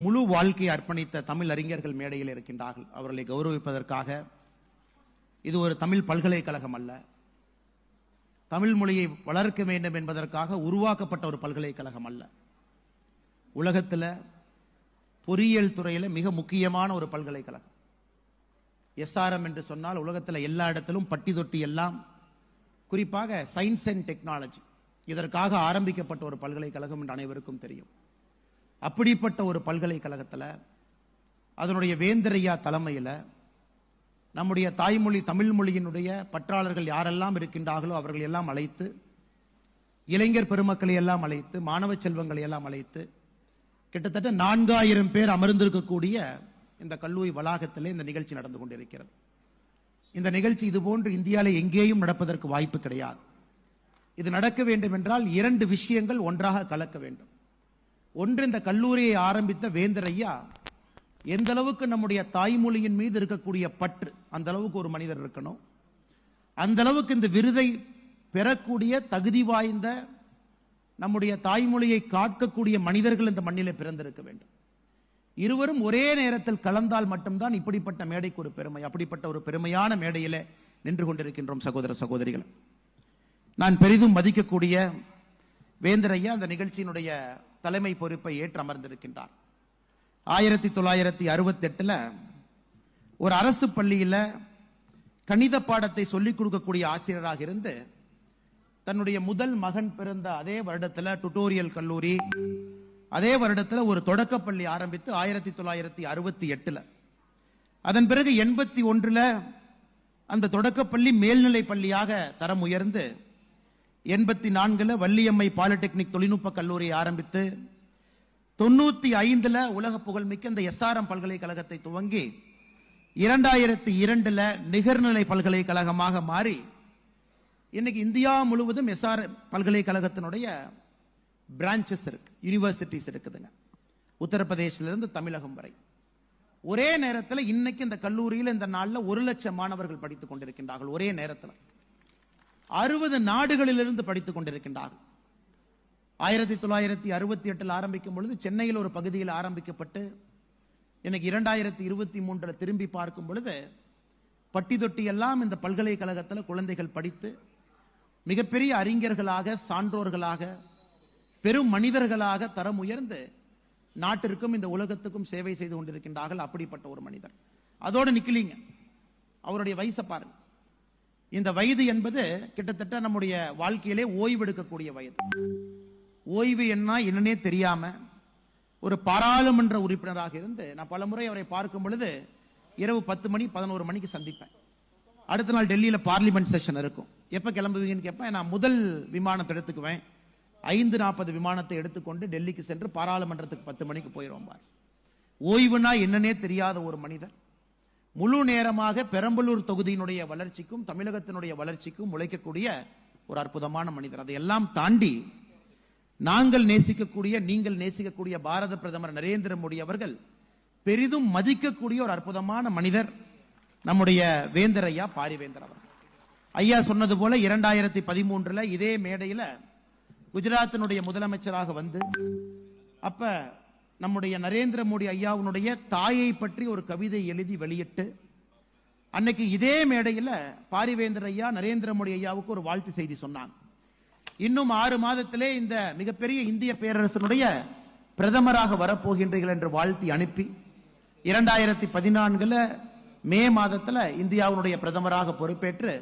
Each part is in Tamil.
முழு வாழ்க்கையை அர்ப்பணித்த தமிழ் அறிஞர்கள் மேடையில் இருக்கின்றார்கள். அவர்களை கௌரவிப்பதற்காக. இது ஒரு தமிழ் பல்கலைக்கழகம் அல்ல. தமிழ் மொழியை வளர்க்க வேண்டும் என்பதற்காக உருவாக்கப்பட்ட ஒரு பல்கலைக்கழகம் அல்ல. உலகத்தில் பொறியியல் துறையில் மிக முக்கியமான ஒரு பல்கலைக்கழகம். எஸ்ஆர்எம் என்று சொன்னால் உலகத்தில் எல்லா இடத்திலும் பட்டி தொட்டி எல்லாம் குறிப்பாக சயின்ஸ் அண்ட் டெக்னாலஜி. இதற்காக ஆரம்பிக்கப்பட்ட ஒரு பல்கலைக்கழகம் என்று அனைவருக்கும் தெரியும். அப்படிப்பட்ட ஒரு பல்கலைக்கழகத்தில் அதனுடைய வேந்தரையா தலைமையில் நம்முடைய தாய்மொழி தமிழ் மொழியினுடைய பற்றாளர்கள் யாரெல்லாம் இருக்கின்றார்களோ அவர்கள் எல்லாம் அழைத்து இளைஞர் பெருமக்களை எல்லாம் அழைத்து மாணவ செல்வங்களை எல்லாம் அழைத்து கிட்டத்தட்ட நான்காயிரம் பேர் அமர்ந்திருக்கக்கூடிய இந்த கல்லூரி வளாகத்திலே இந்த நிகழ்ச்சி நடந்து கொண்டிருக்கிறது. இந்த நிகழ்ச்சி இதுபோன்று இந்தியாவில் எங்கேயும் நடப்பதற்கு வாய்ப்பு கிடையாது. இது நடக்க வேண்டும் என்றால் இரண்டு விஷயங்கள் ஒன்றாக கலக்க வேண்டும். ஒன்று இந்த கல்லூரியை ஆரம்பித்த வேந்தர் ஐயா எந்த அளவுக்கு நம்முடைய தாய்மொழியின் மீது இருக்கக்கூடிய பற்று அந்த அளவுக்கு ஒரு மனிதர் இருக்கணும். அந்த அளவுக்கு இந்த விருதை பெறக்கூடிய தகுதி வாய்ந்த நம்முடைய தாய்மொழியை காக்கக்கூடிய மனிதர்கள் இந்த மண்ணிலே பிறந்திருக்க வேண்டும். இருவரும் ஒரே நேரத்தில் கலந்தால் மட்டும்தான் இப்படிப்பட்ட மேடைக்கு ஒரு பெருமை அப்படிப்பட்ட ஒரு பெருமையான மேடையில நின்று கொண்டிருக்கின்றோம் சகோதர சகோதரிகள். நான் பெரிதும் மதிக்கக்கூடிய வேந்தரையா அந்த நிகழ்ச்சியினுடைய தலைமை பொறுப்பை ஏற்று அமர்ந்திருக்கின்றார். ஆயிரத்தி தொள்ளாயிரத்தி அறுபத்தி எட்டுல ஒரு அரசு பள்ளியில கணித பாடத்தை சொல்லிக் கொடுக்கக்கூடிய ஆசிரியராக இருந்து தன்னுடைய முதல் மகன் பிறந்த அதே வருடத்துல டுட்டோரியல் கல்லூரி அதே வருடத்துல ஒரு தொடக்கப்பள்ளி ஆரம்பித்து ஆயிரத்தி தொள்ளாயிரத்தி அறுபத்தி எட்டுல அதன் பிறகு எண்பத்தி ஒன்றுல அந்த தொடக்கப்பள்ளி மேல்நிலை பள்ளியாக தரம் உயர்ந்து எண்பத்தி நான்குல வள்ளியம்மை பாலிடெக்னிக் தொழில்நுட்ப கல்லூரியை ஆரம்பித்து தொண்ணூத்தி ஐந்துல உலக புகழ்மிக்க இந்த எஸ்ஆர்எம் பல்கலைக்கழகத்தை துவங்கி இரண்டாயிரத்தி இரண்டுல நிகர்நிலை பல்கலைக்கழகமாக மாறி இன்னைக்கு இந்தியா முழுவதும் எஸ்ஆர் பல்கலைக்கழகத்தினுடைய பிரான்ச்சஸ் இருக்கு யூனிவர்சிட்டிஸ் இருக்குதுங்க. உத்தரப்பிரதேசிலிருந்து தமிழகம் வரை. ஒரே நேரத்தில் இன்னைக்கு இந்த கல்லூரியில் இந்த நாளில் ஒரு லட்சம் மாணவர்கள் படித்துக் கொண்டிருக்கின்றார்கள் ஒரே நேரத்தில். அறுபது நாடுகளிலிருந்து படித்துக் கொண்டிருக்கின்றார்கள் ஆயிரத்தி தொள்ளாயிரத்தி அறுபத்தி எட்டில் ஆரம்பிக்கும் பொழுது சென்னையில் ஒரு பகுதியில் ஆரம்பிக்கப்பட்டு எனக்கு இரண்டாயிரத்தி இருபத்தி மூன்றில் திரும்பி பார்க்கும் பொழுது பட்டி தொட்டி எல்லாம் இந்த பல்கலைக்கழகத்தில் குழந்தைகள் படித்து மிகப்பெரிய அறிஞர்களாக சான்றோர்களாக பெரும் மனிதர்களாக தரம் உயர்ந்து நாட்டிற்கும் இந்த உலகத்துக்கும் சேவை செய்து கொண்டிருக்கின்றார்கள் அப்படிப்பட்ட ஒரு மனிதர். அதோடு நிக்கலீங்க. அவருடைய வயசை பாருங்க. இந்த வயது என்பது கிட்டத்தட்ட நம்முடைய வாழ்க்கையிலே ஓய்வு எடுக்கக்கூடிய வயது. ஓய்வு என்ன என்னன்னே தெரியாம ஒரு பாராளுமன்ற உறுப்பினராக இருந்து நான் பலமுறை அவரை பார்க்கும் பொழுது இரவு பத்து மணி பதினோரு மணிக்கு சந்திப்பேன். அடுத்த நாள் டெல்லியில் பார்லிமெண்ட் செஷன் இருக்கும். எப்போ கிளம்புவீங்கன்னு கேட்பேன் நான் முதல் விமானத்தை எடுத்துக்குவேன். ஐந்து நாற்பது விமானத்தை எடுத்துக்கொண்டு டெல்லிக்கு சென்று பாராளுமன்றத்துக்கு பத்து மணிக்கு போயிடுவோம் பார். ஓய்வுனா என்னன்னே தெரியாத ஒரு மனிதன். முழு நேரமாக பெரம்பலூர் தொகுதியினுடைய வளர்ச்சிக்கும் தமிழகத்தினுடைய வளர்ச்சிக்கும் உழைக்கக்கூடிய ஒரு அற்புதமான மனிதர். அதையெல்லாம் தாண்டி நாங்கள் நேசிக்கக்கூடிய நீங்கள் நேசிக்கக்கூடிய பாரத பிரதமர் நரேந்திர மோடி அவர்கள் பெரிதும் மதிக்கக்கூடிய ஒரு அற்புதமான மனிதர் நம்முடைய வேந்தர் ஐயா பாரிவேந்தர் அவர் ஐயா சொன்னது போல இரண்டாயிரத்தி பதிமூன்றுல இதே மேடையில குஜராத்தினுடைய முதலமைச்சராக வந்து அப்ப நம்முடைய நரேந்திர மோடி ஐயாவுனுடைய தாயை பற்றி ஒரு கவிதை எழுதி வெளியிட்டு அன்னைக்கு இதே மேடையில் பாரிவேந்தர் ஐயா நரேந்திர மோடி ஐயாவுக்கு ஒரு வாழ்த்து செய்தி சொன்னாங்க. இன்னும் ஆறு மாதத்திலே இந்த மிகப்பெரிய இந்திய பேரரசனுடைய பிரதமராக வரப்போகின்றீர்கள் என்று வாழ்த்தி அனுப்பி இரண்டாயிரத்தி பதினான்குல மே மாதத்தில் இந்தியாவுடைய பிரதமராக பொறுப்பேற்று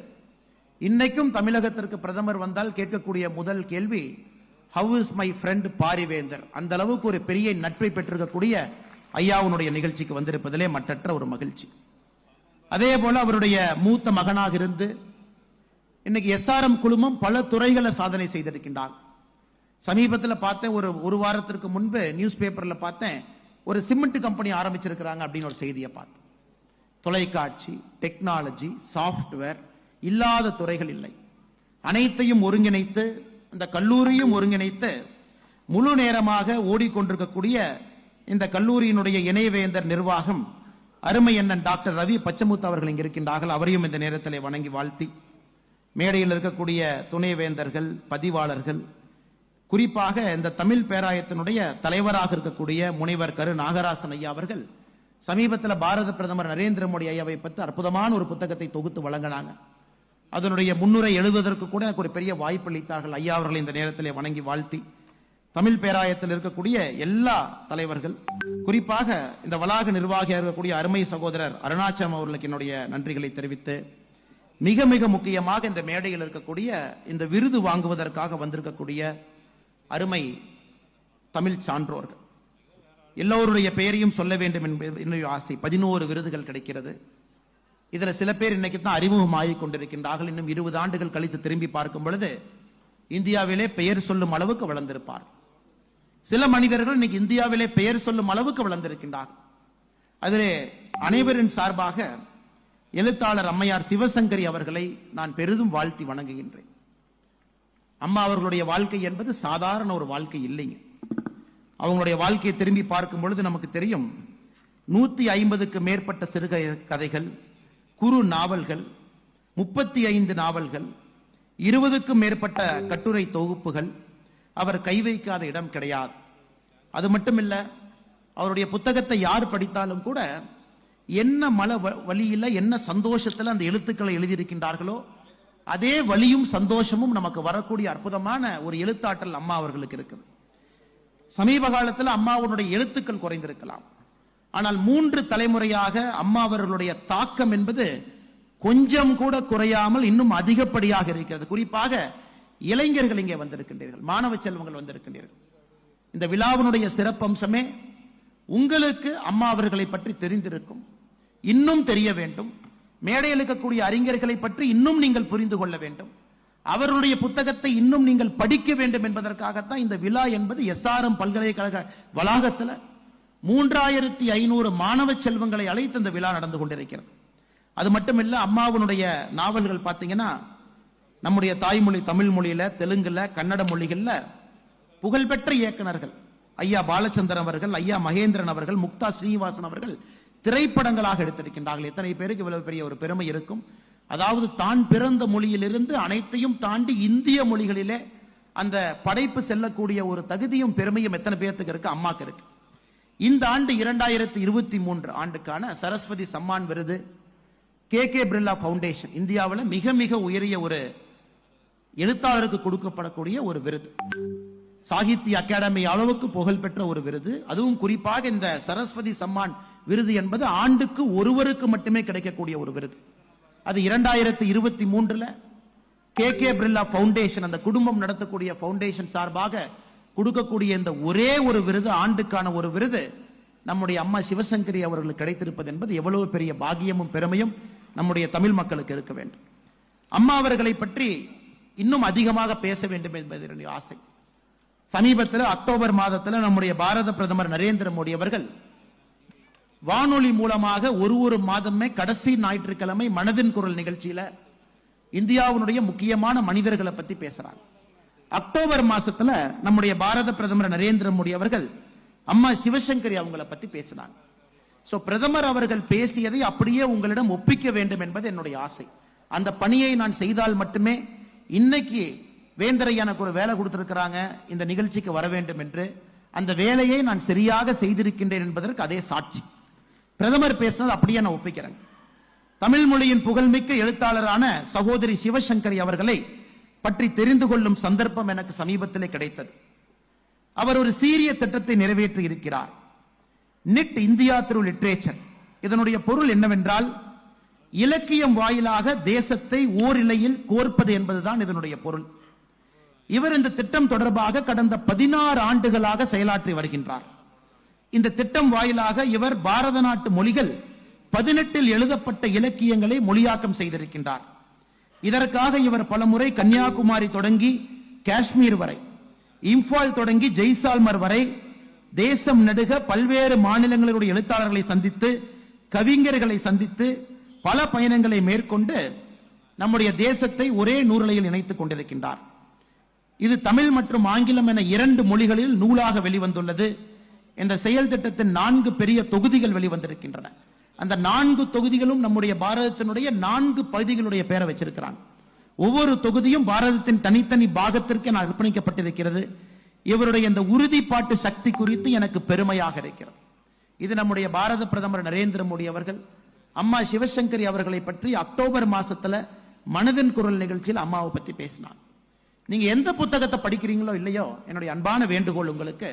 இன்னைக்கும் தமிழகத்திற்கு பிரதமர் வந்தால் கேட்கக்கூடிய முதல் கேள்வி how is my friend Parivendhar அந்த அளவுக்கு ஒரு பெரிய நட்பை பெற்றிருக்கக்கூடிய ஐயாவுனுடைய நிகழ்ச்சிக்கு வந்திருப்பதிலே மற்றற்ற ஒரு மகிழ்ச்சி. அதே போல அவருடைய மூத்த மகனாக இருந்து இன்னைக்கு எஸ்ஆர்எம் குழுமம் பல துறைகளை சாதனை செய்திருக்கின்றார். சமீபத்தில் பார்த்தேன் ஒரு ஒரு வாரத்திற்கு முன்பு நியூஸ் பேப்பரில் பார்த்தேன் ஒரு சிமெண்ட் கம்பெனி ஆரம்பிச்சிருக்கிறாங்க அப்படின்னு ஒரு செய்தியை பார்த்தேன். தொலைக்காட்சி டெக்னாலஜி சாஃப்ட்வேர் இல்லாத துறைகள் இல்லை. அனைத்தையும் ஒருங்கிணைத்து இந்த கல்லூரியும் ஒருங்கிணைத்து முழு நேரமாக ஓடிக்கொண்டிருக்கக்கூடிய இந்த கல்லூரியினுடைய இணைவேந்தர் நிர்வாகம் அருமை அண்ணன் டாக்டர் ரவி பச்சமுத்து அவர்கள் இங்கு இருக்கின்றார்கள். அவரையும் இந்த நேரத்தில் வணங்கி வாழ்த்தி. மேடையில் இருக்கக்கூடிய துணைவேந்தர்கள் பதிவாளர்கள் குறிப்பாக இந்த தமிழ் பேராயத்தினுடைய தலைவராக இருக்கக்கூடிய முனைவர் கரு நாகராசன் ஐயா அவர்கள் சமீபத்தில் பாரத பிரதமர் நரேந்திர மோடி ஐயாவை பற்றி அற்புதமான ஒரு புத்தகத்தை தொகுத்து வழங்கினாங்க. அதனுடைய முன்னுரை எழுதுவதற்கு கூட எனக்கு ஒரு பெரிய வாய்ப்பு அளித்தார்கள். ஐயா அவர்களை இந்த நேரத்திலே வணங்கி வாழ்த்தி தமிழ் பேராயத்தில் இருக்கக்கூடிய எல்லா தலைவர்கள் குறிப்பாக இந்த வளாக நிர்வாகியாக இருக்கக்கூடிய அருமை சகோதரர் அருணாச்சலம் அவர்களுக்கு என்னுடைய நன்றிகளை தெரிவித்து மிக மிக முக்கியமாக இந்த மேடையில் இருக்கக்கூடிய இந்த விருது வாங்குவதற்காக வந்திருக்கக்கூடிய அருமை தமிழ் சான்றோர்கள். எல்லோருடைய பெயரையும் சொல்ல வேண்டும் என்பது என்னுடைய ஆசை. பதினோரு விருதுகள் கிடைக்கிறது. இதுல சில பேர் இன்னைக்கு தான் அறிமுகமாகிக் கொண்டிருக்கின்றார்கள். இன்னும் இருபது ஆண்டுகள் கழித்து திரும்பி பார்க்கும் பொழுது இந்தியாவிலே பெயர் சொல்லும் அளவுக்கு வளர்ந்திருப்பார். சில மனிதர்கள் இன்னைக்கு இந்தியாவிலே பெயர் சொல்லும் அளவுக்கு வளர்ந்திருக்கின்றார்கள் அதிலே அனைவரின் சார்பாக எழுத்தாளர் அம்மையார் சிவசங்கரி அவர்களை நான் பெரிதும் வாழ்த்தி வணங்குகின்றேன். அம்மா அவர்களுடைய வாழ்க்கை என்பது சாதாரண ஒரு வாழ்க்கை இல்லைங்க. அவங்களுடைய வாழ்க்கையை திரும்பி பார்க்கும் பொழுது நமக்கு தெரியும் நூத்தி ஐம்பதுக்கு மேற்பட்ட சிறுகதை கதைகள் குறு நாவல்கள் முப்பத்தி ஐந்து நாவல்கள் இருபதுக்கும் மேற்பட்ட கட்டுரை தொகுப்புகள் அவர் கை வைக்காத இடம் கிடையாது. அது மட்டுமில்ல அவருடைய புத்தகத்தை யார் படித்தாலும் கூட என்ன மல வழியில் வழியில என்ன சந்தோஷத்தில் அந்த எழுத்துக்களை எழுதியிருக்கின்றார்களோ அதே வழியும் சந்தோஷமும் நமக்கு வரக்கூடிய அற்புதமான ஒரு எழுத்தாற்றல் அம்மா அவர்களுக்கு இருக்குது. சமீப காலத்தில் அம்மாவுடைய எழுத்துக்கள் குறைந்திருக்கலாம். ஆனால் மூன்று தலைமுறையாக அம்மா அவர்களுடைய தாக்கம் என்பது கொஞ்சம் கூட குறையாமல் இன்னும் அதிகப்படியாக இருக்கிறது. குறிப்பாக இளைஞர்கள் இங்கே வந்திருக்கின்றீர்கள் மாணவ செல்வங்கள் வந்திருக்கின்றீர்கள். இந்த விழாவினுடைய சிறப்பம்சமே உங்களுக்கு அம்மா அவர்களை பற்றி தெரிந்திருக்கும் இன்னும் தெரிய வேண்டும். மேடையில் இருக்கக்கூடிய அறிஞர்களை பற்றி இன்னும் நீங்கள் புரிந்து கொள்ள வேண்டும். அவர்களுடைய புத்தகத்தை இன்னும் நீங்கள் படிக்க வேண்டும் என்பதற்காகத்தான் இந்த விழா என்பது எஸ்ஆர்எம் பல்கலைக்கழக வளாகத்தில் மூன்றாயிரத்தி ஐநூறு மாணவ செல்வங்களை அழைத்து இந்த விழா நடந்து கொண்டிருக்கிறது. அது மட்டுமில்ல அம்மாவனுடைய நாவல்கள் பார்த்தீங்கன்னா நம்முடைய தாய்மொழி தமிழ் மொழியில தெலுங்குல கன்னட மொழிகள்ல புகழ்பெற்ற இயக்குனர்கள் ஐயா பாலச்சந்திரன் அவர்கள் ஐயா மகேந்திரன் அவர்கள் முக்தா ஸ்ரீனிவாசன் அவர்கள் திரைப்படங்களாக எடுத்திருக்கின்றார்கள். எத்தனை பேருக்கு இவ்வளவு பெரிய ஒரு பெருமை இருக்கும்? அதாவது தான் பிறந்த மொழியிலிருந்து அனைத்தையும் தாண்டி இந்திய மொழிகளிலே அந்த படைப்பு செல்லக்கூடிய ஒரு தகுதியும் பெருமையும் எத்தனை பேர்த்துக்கு இருக்கு? அம்மாக்கு இருக்கு. இந்த ஆண்டு இரண்டாயிரத்தி இருபத்தி மூன்று ஆண்டுக்கான சரஸ்வதி சம்மான் விருது கே கே பிர்லா பவுண்டேஷன் இந்தியாவில் மிக மிக உயரிய ஒரு எழுத்தாளருக்கு கொடுக்கப்படக்கூடிய ஒரு விருது. சாகித்ய அகாடமி அளவுக்கு புகழ்பெற்ற ஒரு விருது. அதுவும் குறிப்பாக இந்த சரஸ்வதி சம்மான் விருது என்பது ஆண்டுக்கு ஒருவருக்கு மட்டுமே கிடைக்கக்கூடிய ஒரு விருது. அது இரண்டாயிரத்தி இருபத்தி மூன்றுல கே கே பிர்லா பவுண்டேஷன் அந்த குடும்பம் நடத்தக்கூடிய பவுண்டேஷன் சார்பாக கொடுக்கக்கூடிய இந்த ஒரே ஒரு விருது ஆண்டுக்கான ஒரு விருது நம்முடைய அம்மா சிவசங்கரி அவர்களுக்கு கிடைத்திருப்பது என்பது எவ்வளவு பெரிய பாக்கியமும் பெருமையும் நம்முடைய தமிழ் மக்களுக்கு இருக்க வேண்டும். அம்மா அவர்களை பற்றி இன்னும் அதிகமாக பேச வேண்டும் என்பது என்னுடைய ஆசை. சமீபத்தில் அக்டோபர் மாதத்தில் நம்முடைய பாரத பிரதமர் நரேந்திர மோடி அவர்கள் வானொலி மூலமாக ஒரு ஒரு மாதமே கடைசி ஞாயிற்றுக்கிழமை மனதின் குரல் நிகழ்ச்சியில இந்தியாவினுடைய முக்கியமான மனிதர்களை பத்தி பேசுறாங்க. அக்டோபர் மாசத்துல நம்முடைய பாரத பிரதமர் நரேந்திர மோடி அவர்கள் அம்மா சிவசங்கரி அவங்கள பத்தி பேசினாங்க. சோ பிரதமர் அவர்கள் பேசியதை அப்படியே உங்களிடம் ஒப்பிக்க வேண்டும் என்பது என்னுடைய ஆசை. அந்த பணியை நான் செய்தால் மட்டுமே இன்னைக்கு வேந்தரை எனக்கு ஒரு வேலை கொடுத்திருக்கிறாங்க. இந்த நிகழ்ச்சிக்கு வர வேண்டும் என்று அந்த வேலையை நான் சரியாக செய்திருக்கின்றேன் என்பதற்கு அதே சாட்சி. பிரதமர் பேசினது அப்படியே நான் ஒப்பிக்கிறேன். தமிழ் மொழியின் புகழ்மிக்க எழுத்தாளரான சகோதரி சிவசங்கரி அவர்களை பற்றி தெரிந்து கொள்ளும் சந்தர்ப்பம் எனக்கு சமீபத்திலே கிடைத்தது. அவர் ஒரு சீரிய திட்டத்தை நிறைவேற்றி இருக்கிறார். நிட் இந்தியா த்ரூ லிட்ரேச்சர் இதனுடைய பொருள் என்னவென்றால் இலக்கியம் வாயிலாக தேசத்தை ஓரிலையில் கோர்ப்பது என்பதுதான் இதனுடைய பொருள். இவர் இந்த திட்டம் தொடர்பாக கடந்த பதினாறு ஆண்டுகளாக செயலாற்றி வருகின்றார். இந்த திட்டம் வாயிலாக இவர் பாரத நாட்டு மொழிகள் பதினெட்டில் எழுதப்பட்ட இலக்கியங்களை மொழியாக்கம் செய்திருக்கின்றார். இதற்காக இவர் பலமுறை கன்னியாகுமரி தொடங்கி காஷ்மீர் வரை இம்பால் தொடங்கி ஜெய்சால்மர் வரை தேசம் நெடுக பல்வேறு மாநிலங்களுடைய எழுத்தாளர்களை சந்தித்து கவிஞர்களை சந்தித்து பல பயணங்களை மேற்கொண்டு நம்முடைய தேசத்தை ஒரே நூறலையில் இணைத்துக் கொண்டிருக்கின்றார். இது தமிழ் மற்றும் ஆங்கிலம் என இரண்டு மொழிகளில் நூலாக வெளிவந்துள்ளது. என்ற செயல் திட்டத்தின் நான்கு பெரிய தொகுதிகள் வெளிவந்திருக்கின்றன. அந்த நான்கு தொகுதிகளும் நம்முடைய பாரதத்தினுடைய நான்கு பகுதிகளுடைய பெயரை வச்சிருக்கிறாங்க. ஒவ்வொரு தொகுதியும் பாரதத்தின் தனித்தனி பாகத்திற்கு நான் அர்ப்பணிக்கப்பட்டிருக்கிறது. இவருடைய இந்த உறுதிப்பாட்டு சக்தி குறித்து எனக்கு பெருமையாக இருக்கிறது. இது நம்முடைய பாரத பிரதமர் நரேந்திர மோடி அவர்கள் அம்மா சிவசங்கரி அவர்களை பற்றி அக்டோபர் மாசத்துல மனதின் குரல் நிகழ்ச்சியில் அம்மாவை பத்தி பேசினார். நீங்க எந்த புத்தகத்தை படிக்கிறீங்களோ இல்லையோ என்னுடைய அன்பான வேண்டுகோள் உங்களுக்கு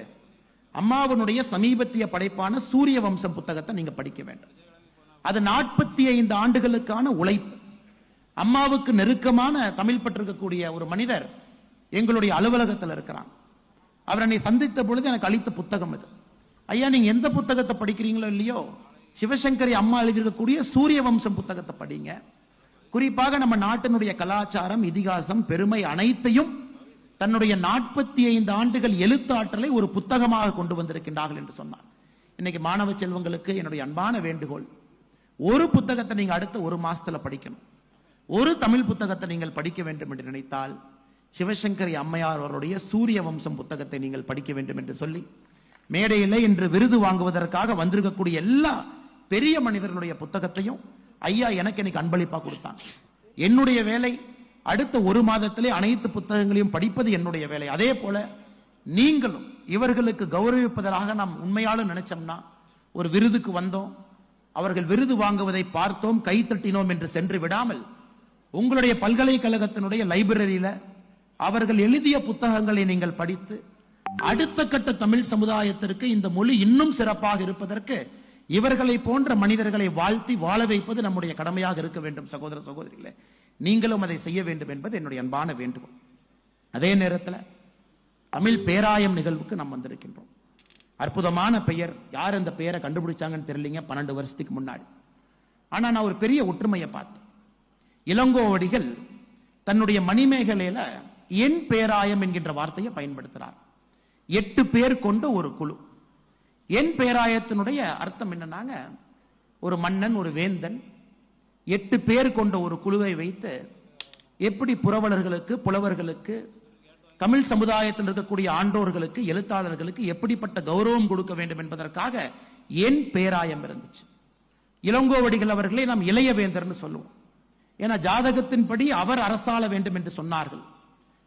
அம்மாவனுடைய சமீபத்திய படைப்பான சூரிய வம்சம் புத்தகத்தை நீங்க படிக்க வேண்டும். அது நாற்பத்தி ஐந்து ஆண்டுகளுக்கான உழைப்பு. அம்மாவுக்கு நெருக்கமான தமிழ் பற்றிருக்கக்கூடிய ஒரு மனிதர் எங்களுடைய அலுவலகத்தில் இருக்கிறான். அவரை என்னை சந்தித்த பொழுது எனக்கு அளித்த புத்தகம் இது ஐயா நீங்க எந்த புத்தகத்தை படிக்கிறீங்களோ இல்லையோ சிவசங்கரி அம்மா எழுதியிருக்கக்கூடிய சூரிய வம்சம் புத்தகத்தை படிங்க. குறிப்பாக நம்ம நாட்டினுடைய கலாச்சாரம் இதிகாசம் பெருமை அனைத்தையும் தன்னுடைய நாற்பத்தி ஐந்து ஆண்டுகள் எழுத்தாற்றலை ஒரு புத்தகமாக கொண்டு வந்திருக்கின்றார்கள் என்று சொன்னார். இன்னைக்கு மாணவ செல்வங்களுக்கு என்னுடைய அன்பான வேண்டுகோள். ஒரு புத்தகத்தை நீங்கள் அடுத்த ஒரு மாசத்துல படிக்கணும். ஒரு தமிழ் புத்தகத்தை நீங்கள் படிக்க வேண்டும் என்று நினைத்தால் சிவசங்கரி அம்மையார் அவருடைய சூரிய வம்சம் புத்தகத்தை நீங்கள் படிக்க வேண்டும் என்று சொல்லி மேடையிலே இன்று விருது வாங்குவதற்காக வந்திருக்கக்கூடிய எல்லா பெரிய மனிதர்களுடைய புத்தகத்தையும் ஐயா எனக்கு எனக்கு அன்பளிப்பா கொடுத்தாங்க என்னுடைய வேலை அடுத்த ஒரு மாதத்திலே அனைத்து புத்தகங்களையும் படிப்பது என்னுடைய வேலை. அதே போல நீங்களும் இவர்களுக்கு கௌரவிப்பதாக நாம் உண்மையாலும் நினைச்சோம்னா ஒரு விருதுக்கு வந்தோம் அவர்கள் விருது வாங்குவதை பார்த்தோம் கை தட்டினோம் என்று சென்று விடாமல் உங்களுடைய பல்கலைக்கழகத்தினுடைய லைப்ரரியில அவர்கள் எழுதிய புத்தகங்களை நீங்கள் படித்து அடுத்த கட்ட தமிழ் சமுதாயத்திற்கு இந்த மொழி இன்னும் சிறப்பாக இருப்பதற்கு இவர்களை போன்ற மனிதர்களை வாழ்த்தி வாழ வைப்பது நம்முடைய கடமையாக இருக்க வேண்டும் சகோதர சகோதரிகளே. நீங்களும் அதை செய்ய வேண்டும் என்பது என்னுடைய அன்பான வேண்டுகோள். அதே நேரத்தில் தமிழ் பேராயம் நிகழ்வுக்கு நாம் வந்திருக்கின்றோம். அற்புதமான பெயர். யார் அந்த பெயரை கண்டுபிடிச்சாங்கன்னு தெரியலீங்க பன்னெண்டு வருஷத்துக்கு முன்னாடி. ஆனா நான் ஒரு பெரிய ஒற்றுமையை பார்த்தேன். இளங்கோவடிகள் தன்னுடைய மணிமேகலையில என் பேராயம் என்கின்ற வார்த்தையை பயன்படுத்துறார். எட்டு பேர் கொண்ட ஒரு குழு. என் பேராயத்தினுடைய அர்த்தம் என்னன்னாங்க? ஒரு மன்னன் ஒரு வேந்தன் எட்டு பேர் கொண்ட ஒரு குழுவை வைத்து எப்படி புரவலர்களுக்கு புலவர்களுக்கு தமிழ் சமுதாயத்தில் இருக்கக்கூடிய ஆண்டோர்களுக்கு எழுத்தாளர்களுக்கு எப்படிப்பட்ட கௌரவம் கொடுக்க வேண்டும் என்பதற்காக என் பேராயம் இருந்துச்சு. இளங்கோவடிகள் அவர்களை நாம் இளையவேந்தர்னு சொல்லுவோம். ஏன்னா ஜாதகத்தின்படி அவர் அரசாள வேண்டும் என்று சொன்னார்கள்.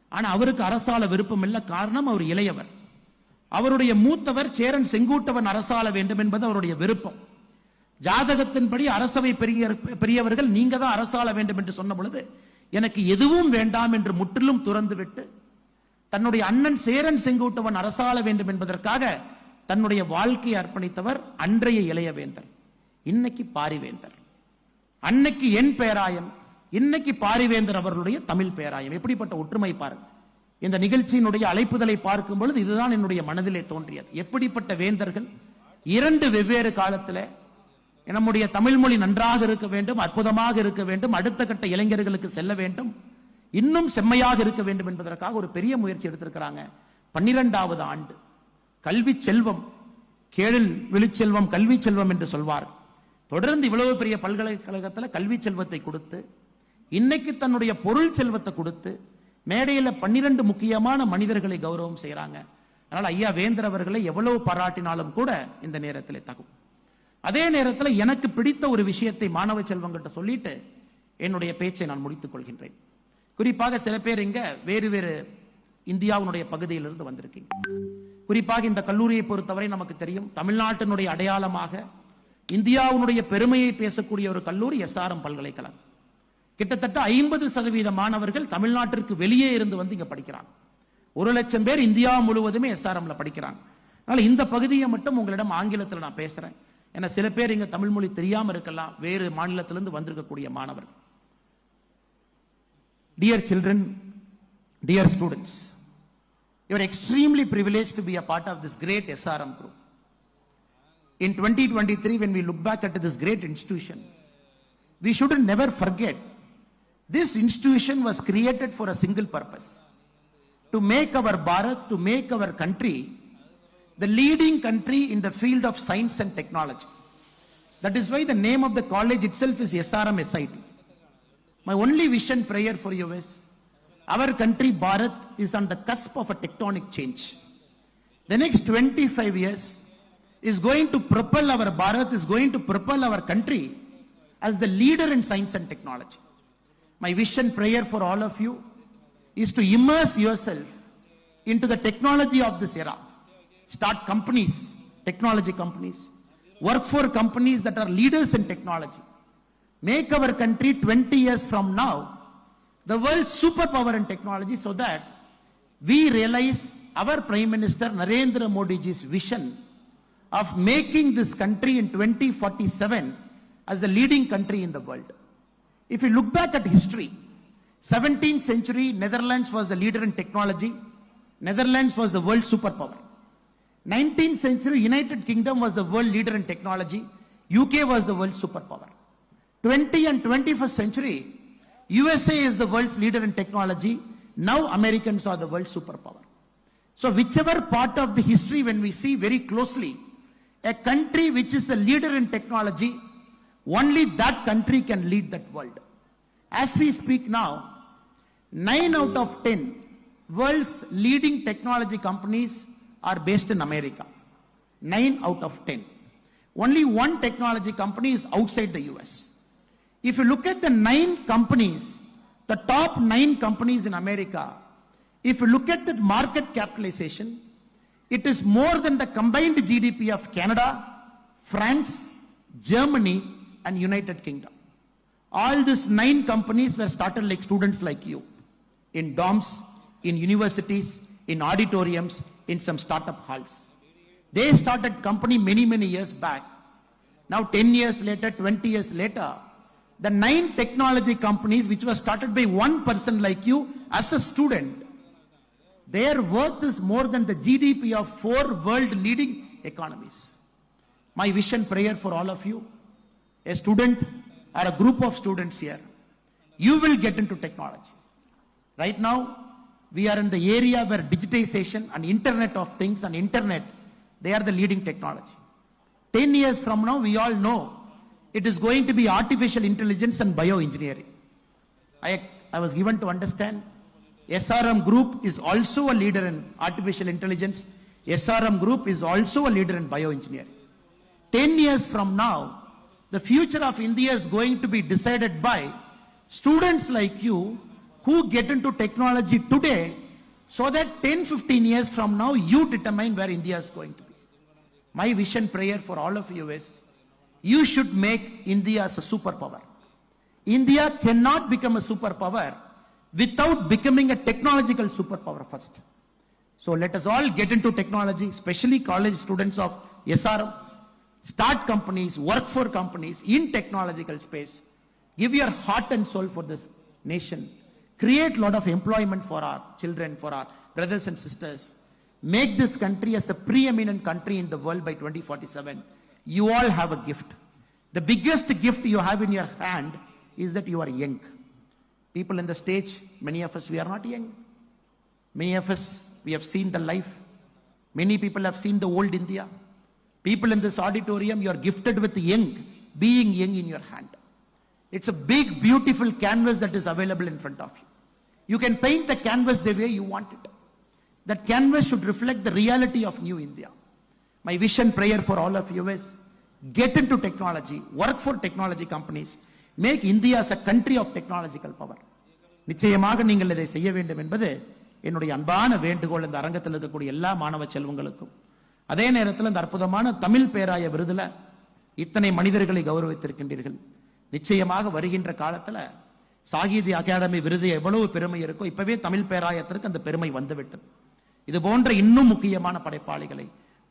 ஆனா அவருக்கு அரசாள விருப்பம் இல்ல காரணம் அவர் இளையவர். அவருடைய மூத்தவர் சேரன் செங்கூட்டவன் அரசாள வேண்டும் என்பது அவருடைய விருப்பம். ஜாதகத்தின்படி அரசவை பெரிய பெரியவர்கள் நீங்க தான் அரசாள வேண்டும் என்று சொன்ன பொழுது எனக்கு எதுவும் வேண்டாம் என்று முற்றிலும் துறந்துவிட்டு தன்னுடைய அண்ணன் சேரன் செங்கூட்டவன் அரசாள வேண்டும் என்பதற்காக தன்னுடைய வாழ்க்கையை அர்ப்பணித்தவர் அன்றைய இளையவேந்தர் இன்னைக்கு பாரிவேந்தர். அன்னைக்கு என் பேராயம் இன்னைக்கு பாரிவேந்தர் அவர்களுடைய தமிழ் பேராயம் எப்படிப்பட்ட ஒற்றுமை பாருங்க. இந்த நிகழ்ச்சியினுடைய அழைப்புதலை பார்க்கும் பொழுது இதுதான் என்னுடைய மனதிலே தோன்றியது. எப்படிப்பட்ட வேந்தர்கள்? இரண்டு வெவ்வேறு காலத்தில் நம்முடைய தமிழ் மொழி நன்றாக இருக்க வேண்டும் அற்புதமாக இருக்க வேண்டும் அடுத்த கட்ட இளைஞர்களுக்கு செல்ல வேண்டும். இன்னும் செம்மையாக இருக்க வேண்டும் என்பதற்காக ஒரு பெரிய முயற்சி எடுத்திருக்கிறாங்க. பன்னிரெண்டாவது ஆண்டு கல்வி செல்வம் கேழில் விழிச்செல்வம் கல்வி செல்வம் என்று சொல்வார். தொடர்ந்து இவ்வளவு பெரிய பல்கலைக்கழகத்தில் கல்வி செல்வத்தை கொடுத்து இன்னைக்கு தன்னுடைய பொருள் செல்வத்தை கொடுத்து மேடையில் பன்னிரண்டு முக்கியமான மனிதர்களை கௌரவம் செய்கிறாங்க அதனால் ஐயா வேந்தர் அவர்களை எவ்வளவு பாராட்டினாலும் கூட இந்த நேரத்தில் தகும். அதே நேரத்தில் எனக்கு பிடித்த ஒரு விஷயத்தை மாணவ செல்வங்கிட்ட சொல்லிட்டு என்னுடைய பேச்சை நான் முடித்துக் கொள்கின்றேன். குறிப்பாக சில பேர் இங்க வேறு வேறு இந்தியாவினுடைய பகுதியிலிருந்து வந்திருக்கீங்க. குறிப்பாக இந்த கல்லூரியை பொறுத்தவரை நமக்கு தெரியும் தமிழ்நாட்டினுடைய அடையாளமாக இந்தியாவினுடைய பெருமையை பேசக்கூடிய ஒரு கல்லூரி எஸ்ஆர்எம் பல்கலைக்கழகம். கிட்டத்தட்ட ஐம்பது சதவீத மாணவர்கள் தமிழ்நாட்டிற்கு வெளியே இருந்து வந்து இங்க படிக்கிறாங்க. ஒரு லட்சம் பேர் இந்தியா முழுவதுமே எஸ்ஆர்எம்ல படிக்கிறாங்க. அதனால இந்த பகுதியை மட்டும் உங்களிடம் ஆங்கிலத்தில் நான் பேசுறேன். ஏன்னா சில பேர் இங்க தமிழ் மொழி தெரியாம இருக்கலாம் வேறு மாநிலத்திலிருந்து வந்திருக்கக்கூடிய மாணவர்கள். Dear children, dear students, you are extremely privileged to be a part of this great SRM group. In 2023, when we look back at this great institution, we should never forget this institution was created for a single purpose to make our Bharat, to make our country the leading country in the field of science and technology. That is why the name of the college itself is SRM SIT. My only vision prayer for you is our country Bharat is on the cusp of a tectonic change. The next 25 years is going to propel our Bharat, is going to propel our country as the leader in science and technology. My vision prayer for all of you is to immerse yourself into the technology of this era. Start companies, technology companies. Work for companies that are leaders in technology. Make our country 20 years from now the world's superpower in technology so that we realize our Prime Minister Narendra Modi's vision of making this country in 2047 as the leading country in the world. If you look back at history, 17th century Netherlands was the leader in technology. Netherlands was the world superpower. 19th century United Kingdom was the world leader in technology. UK was the world superpower. 20 and 21st century USA is the world's leader in technology. Now Americans are the world superpower. So whichever part of the history when we see very closely, a country which is a leader in technology, only that country can lead that world. As we speak now, 9 out of 10 world's leading technology companies are based in America. 9 out of 10. Only one technology company is outside the US. If you look at the nine companies, the top nine companies in America, if you look at the market capitalization, it is more than the combined GDP of Canada, France, Germany, and United Kingdom. All these nine companies were started like students like you, in dorms, in universities, in auditoriums, in some startup halls. They started company many, many years back. Now 10 years later, 20 years later, the nine technology companies which were started by one person like you as a student, their worth is more than the GDP of four world leading economies. My vision prayer for all of you, a student or a group of students here, you will get into technology. Right now, we are in the area where digitization and internet of things and internet, they are the leading technology. 10 years from now, we all know it is going to be artificial intelligence and bioengineering. I, I was given to understand SRM Group is also a leader in artificial intelligence. SRM Group is also a leader in bioengineering. 10 years from now, the future of India is going to be decided by students like you who get into technology today so that 10, 15 years from now, you determine where India is going to be. My vision prayer for all of you is you should make India as a superpower. India cannot become a superpower without becoming a technological superpower first. So let us all get into technology, especially college students of SRM. Start companies, work for companies in technological space. Give your heart and soul for this nation. Create a lot of employment for our children, for our brothers and sisters. Make this country as a preeminent country in the world by 2047. You all have a gift. The biggest gift you have in your hand is that you are young. People in the stage, many of us, we are not young. Many of us, we have seen the life. Many people have seen the old India. People in this auditorium, you are gifted with young, being young in your hand. It's a big, beautiful canvas that is available in front of you. You can paint the canvas the way you want it. That canvas should reflect the reality of new India. My vision prayer for all of you is get into technology, work for technology companies, make India as a country of technological power. நிச்சயமாக நீங்கள் இதை செய்ய வேண்டும் என்பது என்னுடைய அன்பான வேண்டுகோள் இந்த அரங்கத்தில் இருக்கக்கூடிய எல்லா மாணவ செல்வங்களுக்கும். அதே நேரத்தில் இந்த அற்புதமான தமிழ் பேராய விருதுல இத்தனை மனிதர்களை கௌரவித்திருக்கின்றீர்கள். நிச்சயமாக வருகின்ற காலத்துல சாகித்ய அகாடமி விருது எவ்வளவு பெருமை இருக்கோ இப்பவே தமிழ் பேராயத்திற்கு அந்த பெருமை வந்துவிட்டது. இது போன்ற இன்னும் முக்கியமான படைப்பாளிகளை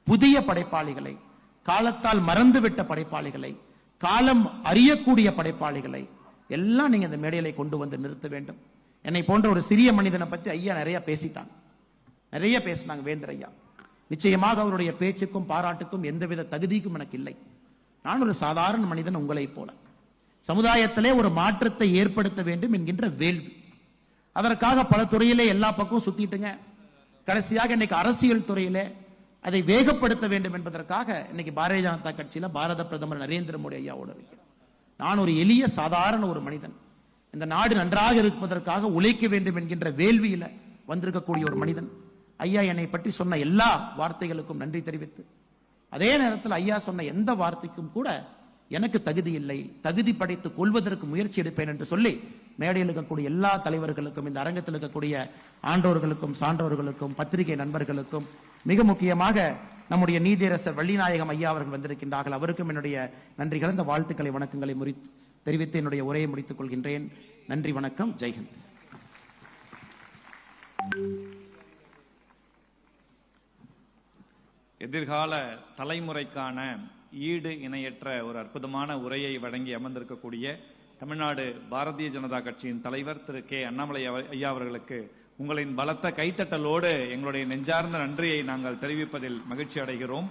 புதிய படைப்பாளிகளை காலத்தால் மறந்துவிட்ட படைப்பாளிகளை காலம் அறியக்கூடிய படைப்பாளிகளை எல்லாம் நீங்க இந்த மேடையில கொண்டு வந்து நிறுத்த வேண்டும். என்னை போன்ற ஒரு சிறிய மனிதனை பத்தி ஐயா நிறைய பேசிட்டாங்க. நிறைய பேசினாங்க வேந்தர் ஐயா. நிச்சயமாக அவருடைய பேச்சுக்கும் பாராட்டுக்கும் எந்தவித தகுதிக்கும் எனக்கு இல்லை. நான் ஒரு சாதாரண மனிதன் உங்களைப் போல. சமுதாயத்திலே ஒரு மாற்றத்தை ஏற்படுத்த வேண்டும் என்கின்ற வேள்வி. அதற்காக பல துறையிலே எல்லா பக்கமும் சுத்திட்டுங்க. கடைசியாக இன்னைக்கு அரசியல் துறையிலே அதை வேகப்படுத்த வேண்டும் என்பதற்காக இன்னைக்கு பாரதிய ஜனதா கட்சியில பாரத பிரதமர் நரேந்திர மோடி ஐயாவோட இருக்கிறேன் நான் ஒரு எளிய சாதாரண ஒரு மனிதன். இந்த நாடு நன்றாக இருப்பதற்காக உழைக்க வேண்டும் என்கின்ற வேள்வியில வந்திருக்கக்கூடிய ஒரு மனிதன். ஐயா என்னை பற்றி சொன்ன எல்லா வார்த்தைகளுக்கும் நன்றி தெரிவித்து அதே நேரத்தில் ஐயா சொன்ன எந்த வார்த்தைக்கும் கூட எனக்கு தகுதி இல்லை. தகுதி படைத்து கொள்வதற்கு முயற்சி எடுப்பேன் என்று சொல்லி மேடையில் இருக்கக்கூடிய எல்லா தலைவர்களுக்கும் இந்த அரங்கத்தில் இருக்கக்கூடிய ஆண்டோர்களுக்கும் சான்றோர்களுக்கும் பத்திரிகை நண்பர்களுக்கும் மிக முக்கியமாக நம்முடைய நீதியரசர் வள்ளிநாயகம் ஐயா அவர்கள் வந்திருக்கின்றார்கள். அவருக்கும் என்னுடைய நன்றி கலந்த வாழ்த்துக்களை வணக்கங்களை முறி தெரிவித்து என்னுடைய உரையை முடித்துக் கொள்கின்றேன். நன்றி வணக்கம் ஜெய்ஹிந்த் எதிர்கால தலைமுறைக்கான ஈடு இணையற்ற ஒரு அற்புதமான உரையை வழங்கி அமர்ந்திருக்கக்கூடிய தமிழ்நாடு பாரதிய ஜனதா கட்சியின் தலைவர் திரு கே அண்ணாமலை ஐயா அவர்களுக்கு உங்களின் பலத்த கைத்தட்டலோடு எங்களுடைய நெஞ்சார்ந்த நன்றியை நாங்கள் தெரிவிப்பதில் மகிழ்ச்சி அடைகிறோம்